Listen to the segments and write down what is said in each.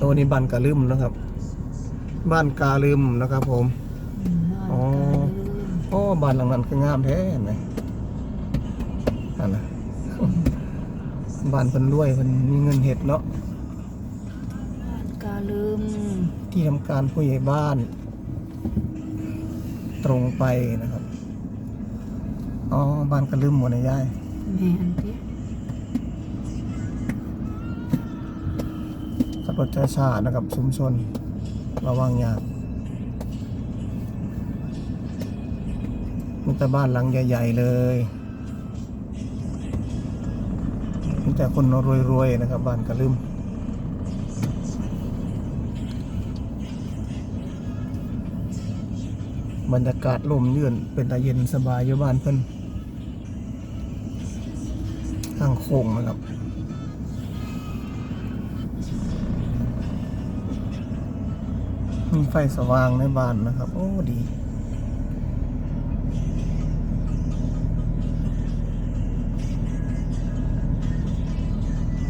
โอ้นี่บ้านกาลืมนะครับ บ้านกาลืมนะครับ ผมอ๋อโอ้บ้านหลังนั้นคืองามแท้เห็นไหมนั่นนะบ้านเพิ่นรวยเพิ่นมีเงินเห็ดเนาะบ้านกาลืม ที่ทำการผู้ใหญ่บ้าน ตรงไปนะครับอ๋อบ้านกระลืมหมดนะยายแม่นที่ ขับรถช้าๆนะครับชุมชนระวังยางมีแต่บ้านหลังใหญ่ ๆ เลยมีแต่คนรวย ๆ นะครับ บ้านกระลืมบรรยากาศลมเยื่นเป็นตาเย็นสบายอยู่บ้านเพิ่นข้างโค้งนะครับ มีไฟสว่างในบ้านนะครับ โอ้ดี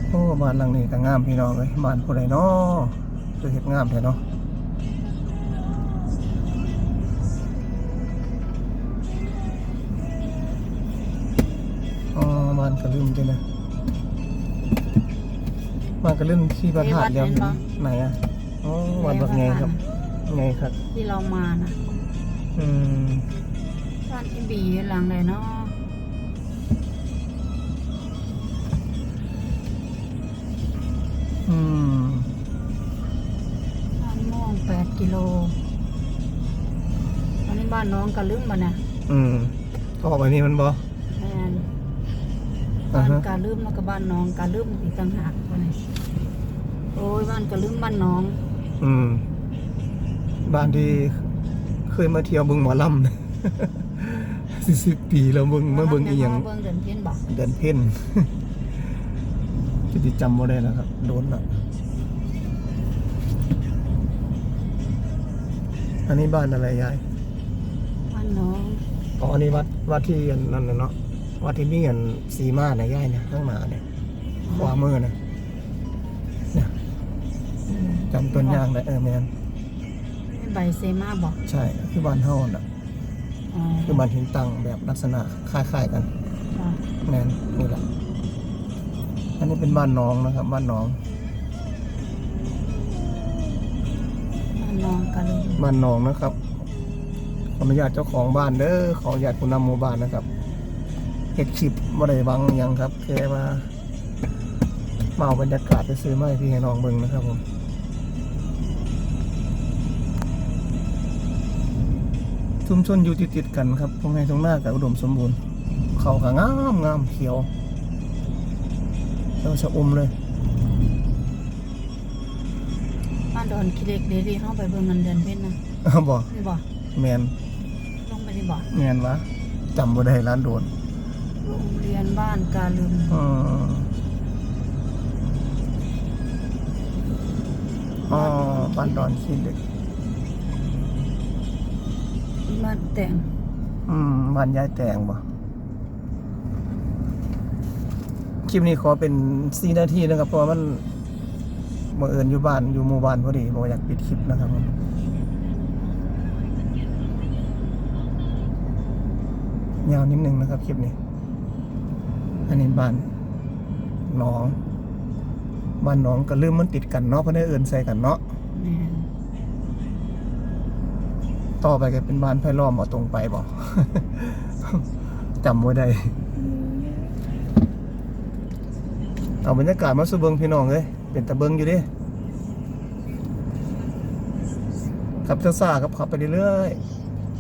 โอ้บ้านหลังนี้ก็งามพี่น้องเลยบ้านผู้ใดเนาะจะเห็ดงามแท้เนาะอ๋อบ้านกระลืมจังนะบ้านกระลืมที่ประทาดเดียวไหนอะ อ๋อวัดแบบไงครับไงครับที่เรามานะอืมบ้านที่บีหลังไหนเนาะอืมบ้านม่วงแปดกิโลอันนี้บ้านน้องกาลืมบ่เนี่ยอืมก็ออกไปนี่มันบอแม่นอ่าบ้านฮะกาลืมแล้วก็บ้านน้องกาลืมอีกต่างหากบ่เนี่ยโอ้ยบ้านกาลืมบ้านน้อง อืม บ้านที่เคยมาเที่ยวเบึงหมอลำสิสิบปีแล้วเบึงมาเบึงอีหยังเบิ่งเดินเพี้ยนบอกเดินเพ่นจะติจำบ่ได้แล้วครับ โดนละอันนี้บ้านอะไรยายบ้านน้องอ๋ออันนี้วัดวัดที่อันนั่นน่ะเนาะวัดที่มีอันสีมานะยายเนี่ยข้างหน้าเนี่ยขวามือนะเนี่ย จำต้นยางได้เออแมนใบเซมาบอกใช่คือบ้านเฮาน่ะ อ๋อคือบ้านหินตั้งแบบลักษณะคล้ายๆกันจ้ะแมนนี่แหละอันนี้เป็นบ้านน้องนะครับ บ้านน้อง บ้านน้องกาลืมบ้านน้องนะครับขออนุญาตเจ้าของบ้านเด้อ ขออนุญาตผู้นำหมู่บ้านนะครับเฮ็ดคลิปบ่ได้บังหยังครับ แค่ว่ามาเอาบรรยากาศไปซื้อมาให้พี่ให้น้องเบิ่งนะครับผม ชุมชนอยู่ติดๆกันครับตรงไห้ตรงหน้ากับอุดมสมบูรณ์ เขาก็งามงามเขียวเราชะอมเลยบ้านดอนคิเล็กเดดีเข้าไปเบิ่งเงินเดือนเพ็ญนะอ้าวบอกนี่บอกแมนลงไปนี่บอกแมนวะจำบ่ได้ร้านโดนโรงเรียนบ้านกาลืมอืมอ๋อบ้านดอนขี้เหล็ก บ้านแต่ง อืมบ้านยายแตงบ่คลิปนี้ขอเป็นสี่นาทีนะครับ เพราะว่ามันบังเอิญอยู่บ้านอยู่หมู่บ้านพอดีบอกอยากปิดคลิปนะครับผมยาวนิดนึงนะครับคลิปนี้ อันนี้บ้านหนอง บ้านหนองก็ลืมมันติดกันเนาะเพราะได้เอินใส่กันเนาะแม่น ต่อไปก็เป็นบ้านไผ่ล้อมเอาตรงไปบอกจำไว้ได้เอาบรรยากาศมาสู่เบิงพี่น้องเลยเป็นตะเบิงอยู่ดิขับซ่าครับขับไปเรื่อย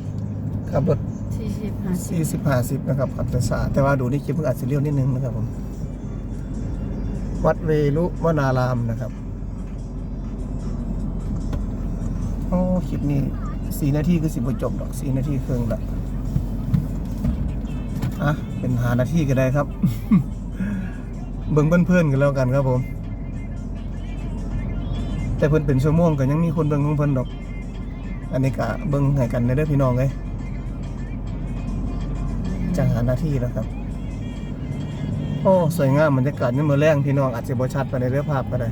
ๆขับรถสี่สิบห้าสิบสี่สิบห้าสิบนะครับขับซ่าแต่ว่าดูนี่คลิปเพิ่งอัดเสียเรียวนิดนึงนะครับผมวัดเวรุวนารามนะครับ โอ้คลิปนี้ สี่นาทีคือสิบจบดอกสี่นาทีครึ่งละอะเป็นหานาทีก็ได้ครับ เบิ่งเพื่อนๆกันแล้วกันครับผม แต่เพิ่อนเป็นชั่วโมงก็ยังมีคนเบิ่งของเพิ่อนดอก อันนี้ก็เบิ่งให้กันได้เด้อพี่น้องเอ้ยจะหานาทีแล้วครับ โอ้ สวยงามบรรยากาศนี่มือแรงพี่น้องอาจจะบ่ชัดไปในเรื่องภาพก็ได้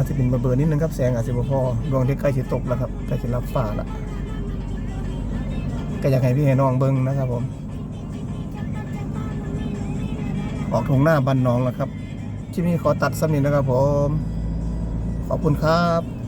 อาจจะเป็นเบอร์นิดนึงครับแสงอาจจะบ่พอดวงที่ใกล้จะตกแล้วครับใกล้จะรับฟ้าละก็อยากให้พี่ให้น้องเบิ้งนะครับผม ออกทงหน้าบันน้องแล้วครับที่นี่ขอตัดสำนินนะครับผม ขอบคุณครับ